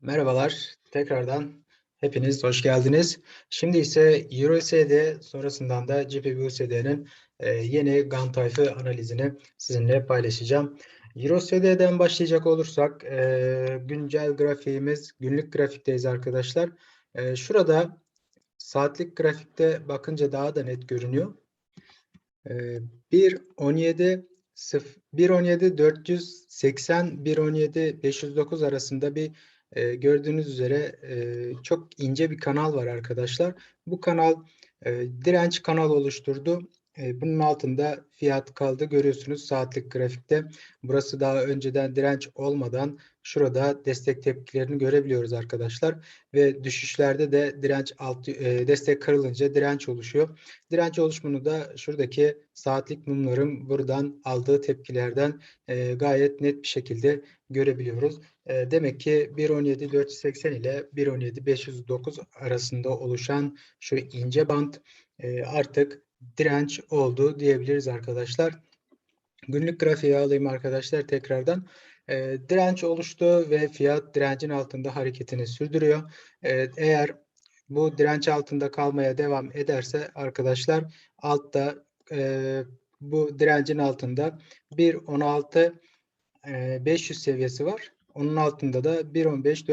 Merhabalar, tekrardan hepiniz hoş geldiniz. Şimdi ise EuroSD sonrasından da GPBUSD'nin e, yeni GAN tayfı analizini sizinle paylaşacağım. EuroSD'den başlayacak olursak e, güncel grafiğimiz günlük grafikteyiz arkadaşlar. E, şurada saatlik grafikte bakınca daha da net görünüyor. E, 1.17 1.17 480 1.17 509 arasında bir e, gördüğünüz üzere e, çok ince bir kanal var arkadaşlar. Bu kanal e, direnç kanal oluşturdu. E, bunun altında fiyat kaldı. Görüyorsunuz saatlik grafikte. Burası daha önceden direnç olmadan şurada destek tepkilerini görebiliyoruz arkadaşlar. Ve düşüşlerde de direnç alt, e, destek kırılınca direnç oluşuyor. Direnç oluşumunu da şuradaki saatlik mumların buradan aldığı tepkilerden e, gayet net bir şekilde görebiliyoruz. Demek ki 1.17.480 ile 1.17.509 arasında oluşan şu ince bant artık direnç oldu diyebiliriz arkadaşlar. Günlük grafiği alayım arkadaşlar tekrardan. E, direnç oluştu ve fiyat direncin altında hareketini sürdürüyor. E, eğer bu direnç altında kalmaya devam ederse arkadaşlar altta e, bu direncin altında 1.16 e, 500 seviyesi var. Onun altında da 1.15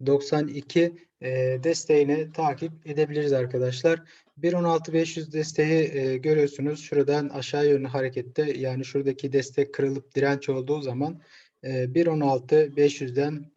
492 e, desteğini takip edebiliriz arkadaşlar. 1.16.500 desteği e, görüyorsunuz. Şuradan aşağı yönlü harekette yani şuradaki destek kırılıp direnç olduğu zaman e, 1.16.500'den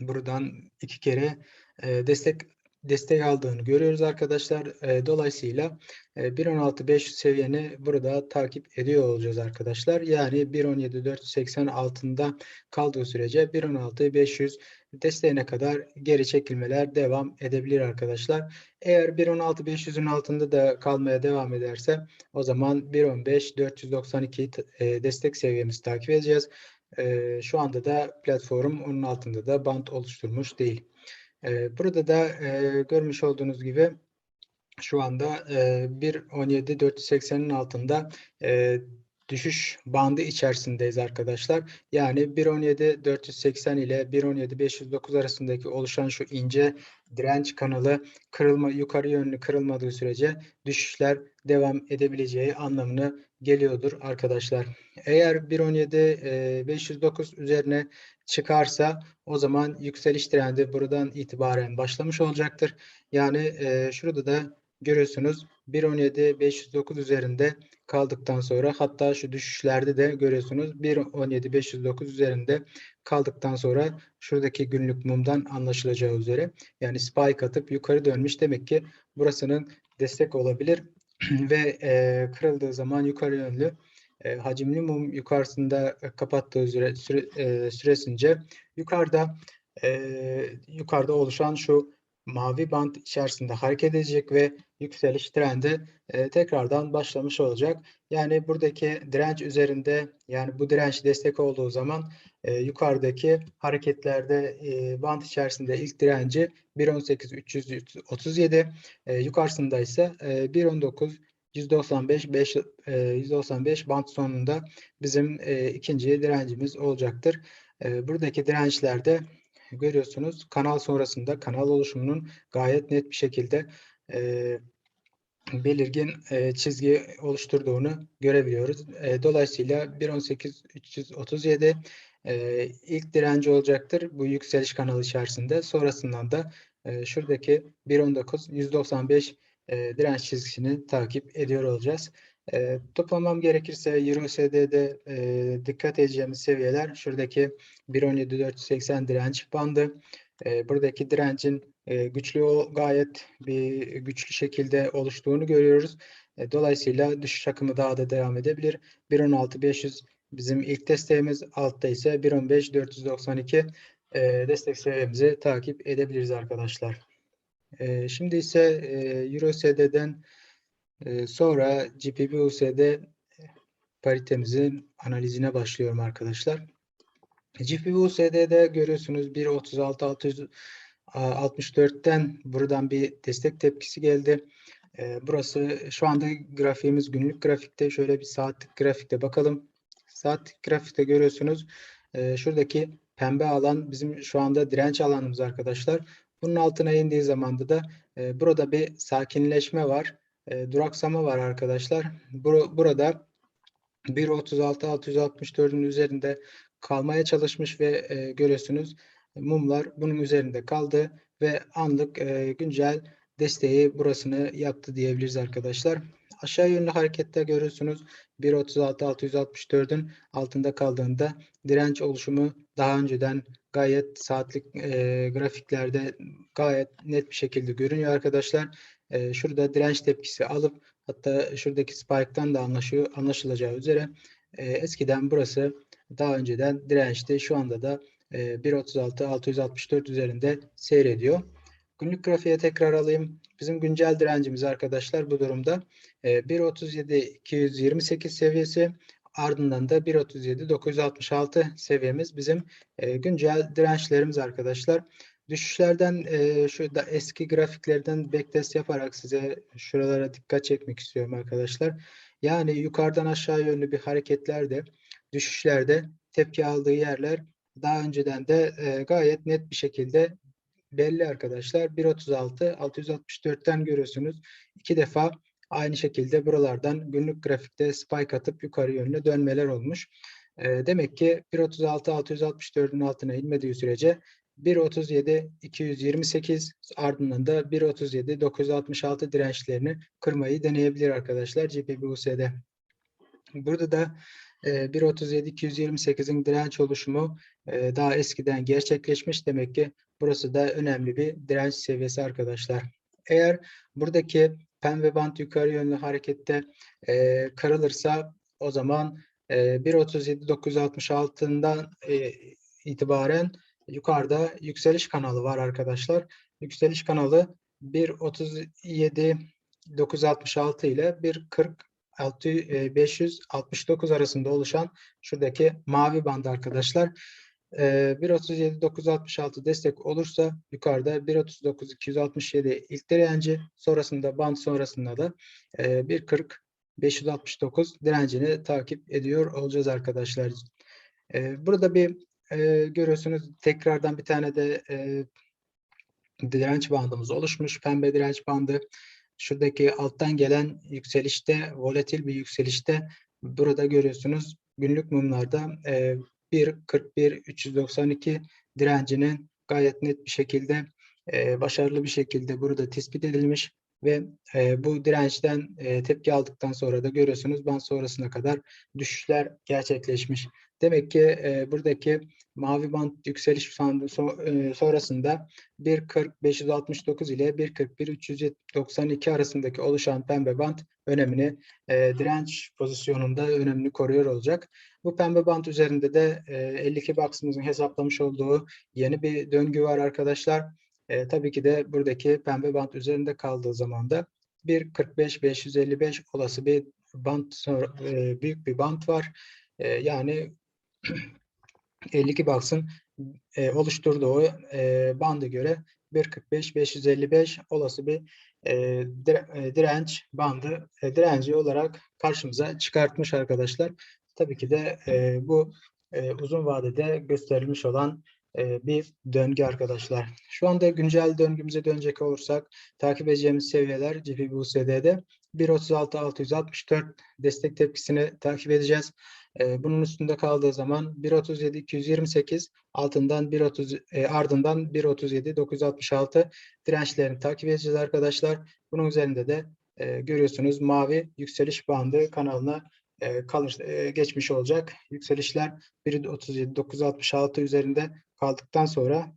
buradan iki kere e, destek destek aldığını görüyoruz arkadaşlar. E, dolayısıyla e, 1.16.500 seviyeni burada takip ediyor olacağız arkadaşlar. Yani 1.17.480 altında kaldığı sürece 1.16.500 desteğine kadar geri çekilmeler devam edebilir arkadaşlar. Eğer 1.16.500'ün altında da kalmaya devam ederse o zaman 1.15.492 e, destek seviyemizi takip edeceğiz. E, şu anda da platform onun altında da band oluşturmuş değil. E, burada da e, görmüş olduğunuz gibi şu anda e, 1.17.480'in altında e, düşüş bandı içerisindeyiz arkadaşlar. Yani 1.17.480 ile 1.17.509 arasındaki oluşan şu ince direnç kanalı kırılma yukarı yönlü kırılmadığı sürece düşüşler devam edebileceği anlamını geliyordur arkadaşlar. Eğer 1.17.509 üzerine çıkarsa o zaman yükseliş trendi buradan itibaren başlamış olacaktır. Yani e, şurada da görüyorsunuz 1.17.509 üzerinde kaldıktan sonra hatta şu düşüşlerde de görüyorsunuz 1.17.509 üzerinde kaldıktan sonra şuradaki günlük mumdan anlaşılacağı üzere yani spike atıp yukarı dönmüş. Demek ki burasının destek olabilir. Ve e, kırıldığı zaman yukarı yönlü e, hacimli mum yukarısında kapattığı süre, süre e, süresince yukarıda e, yukarıda oluşan şu mavi band içerisinde hareket edecek ve yükseliş trendi e, tekrardan başlamış olacak. Yani buradaki direnç üzerinde yani bu direnç destek olduğu zaman e, yukarıdaki hareketlerde e, band içerisinde ilk direnci 1.18.337 e, yukarısında ise e, 1.19 195 5 e, 195 band sonunda bizim e, ikinci direncimiz olacaktır. E, buradaki dirençlerde görüyorsunuz kanal sonrasında kanal oluşumunun gayet net bir şekilde e, belirgin e, çizgi oluşturduğunu görebiliyoruz. E, dolayısıyla 1.18.337 e, ilk direnci olacaktır bu yükseliş kanalı içerisinde. Sonrasından da e, şuradaki 1.19 195 e, direnç çizgisini takip ediyor olacağız. E, toplamam gerekirse EuroSD'de e, dikkat edeceğimiz seviyeler şuradaki 1.17.480 direnç bandı. E, buradaki direncin e, güçlü gayet bir güçlü şekilde oluştuğunu görüyoruz. E, dolayısıyla düşüş akımı daha da devam edebilir. 1.16.500 bizim ilk desteğimiz altta ise 1.15.492 e, destek seviyemizi takip edebiliriz arkadaşlar. E, şimdi ise e, EuroSD'den e, sonra GPB-USD paritemizin analizine başlıyorum arkadaşlar. GPB-USD'de görüyorsunuz 1.36.664'ten buradan bir destek tepkisi geldi. E, burası şu anda grafiğimiz günlük grafikte. Şöyle bir saatlik grafikte bakalım. saatlik grafikte görüyorsunuz. E, şuradaki pembe alan bizim şu anda direnç alanımız arkadaşlar. Bunun altına indiği zamanda da e, burada bir sakinleşme var. E, duraksama var arkadaşlar. Bur burada 1.36-664'ün üzerinde kalmaya çalışmış ve e, görüyorsunuz mumlar bunun üzerinde kaldı ve anlık e, güncel desteği burasını yaptı diyebiliriz arkadaşlar. Aşağı yönlü harekette görüyorsunuz 1.36-664'ün altında kaldığında direnç oluşumu daha önceden gayet saatlik e, grafiklerde gayet net bir şekilde görünüyor arkadaşlar. E, şurada direnç tepkisi alıp hatta şuradaki spike'tan da anlaşıyor, anlaşılacağı üzere e, eskiden burası daha önceden dirençti. Şu anda da e, 1.36-664 üzerinde seyrediyor. Günlük grafiğe tekrar alayım. Bizim güncel direncimiz arkadaşlar bu durumda e, 1.37-228 seviyesi ardından da 1.37-966 seviyemiz bizim e, güncel dirençlerimiz arkadaşlar. Düşüşlerden e, şu da eski grafiklerden backtest yaparak size şuralara dikkat çekmek istiyorum arkadaşlar. Yani yukarıdan aşağı yönlü bir hareketlerde, düşüşlerde tepki aldığı yerler daha önceden de e, gayet net bir şekilde belli arkadaşlar. 1.36 664'ten görüyorsunuz. iki defa aynı şekilde buralardan günlük grafikte spike atıp yukarı yönlü dönmeler olmuş. E, demek ki 1.36 664'ün altına inmediği sürece 1.37 228 ardından da 1.37 966 dirençlerini kırmayı deneyebilir arkadaşlar GPBUS'de. Burada da 1.37-228'in direnç oluşumu e, daha eskiden gerçekleşmiş. Demek ki burası da önemli bir direnç seviyesi arkadaşlar. Eğer buradaki pembe bant yukarı yönlü harekette e, kırılırsa o zaman e, 1.37-966'dan e, itibaren yukarıda yükseliş kanalı var arkadaşlar. Yükseliş kanalı 1.37 966 ile 1.40 569 arasında oluşan şuradaki mavi band arkadaşlar. 1.37 966 destek olursa yukarıda 1.39 267 ilk direnci sonrasında band sonrasında da 1.40 569 direncini takip ediyor olacağız arkadaşlar. Burada bir görüyorsunuz tekrardan bir tane de direnç bandımız oluşmuş. Pembe direnç bandı. Şuradaki alttan gelen yükselişte, volatil bir yükselişte burada görüyorsunuz günlük mumlarda e, 1.41-392 direncinin gayet net bir şekilde e, başarılı bir şekilde burada tespit edilmiş ve e, bu dirençten e, tepki aldıktan sonra da görüyorsunuz ban sonrasına kadar düşüşler gerçekleşmiş. Demek ki e, buradaki mavi band yükseliş sandığı so, e, sonrasında 1.40-569 ile 1.41-392 arasındaki oluşan pembe band önemini e, direnç pozisyonunda önemini koruyor olacak. Bu pembe band üzerinde de e, 52 box'ımızın hesaplamış olduğu yeni bir döngü var arkadaşlar. E, tabii ki de buradaki pembe band üzerinde kaldığı zaman da 1.45-555 olası bir band e, büyük bir band var. E, yani 52 box'ın e, oluşturduğu e, bandı göre 1.45-555 olası bir e, e, direnç bandı e, direnci olarak karşımıza çıkartmış arkadaşlar. Tabii ki de e, bu e, uzun vadede gösterilmiş olan e, bir döngü arkadaşlar. Şu anda güncel döngümüze dönecek olursak takip edeceğimiz seviyeler GPBUSD'de 1.36-664 destek tepkisini takip edeceğiz. E, bunun üstünde kaldığı zaman 1.37-228 altından 1.30 e, ardından 1.37-966 dirençlerini takip edeceğiz arkadaşlar. Bunun üzerinde de e, görüyorsunuz mavi yükseliş bandı kanalına e, kalır, geçmiş olacak. Yükselişler 1.37-966 üzerinde kaldıktan sonra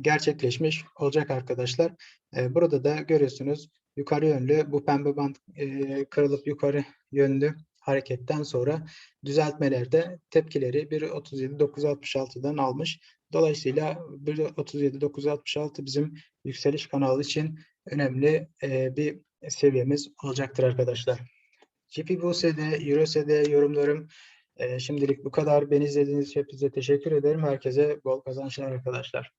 gerçekleşmiş olacak arkadaşlar. Burada da görüyorsunuz yukarı yönlü bu pembe band kırılıp yukarı yönlü hareketten sonra düzeltmelerde tepkileri 1.37.966'dan almış. Dolayısıyla 1.37.966 bizim yükseliş kanalı için önemli e, bir seviyemiz olacaktır arkadaşlar. GPBUSD, EURUSD yorumlarım e, şimdilik bu kadar. Beni izlediğiniz için hepinize teşekkür ederim. Herkese bol kazançlar arkadaşlar.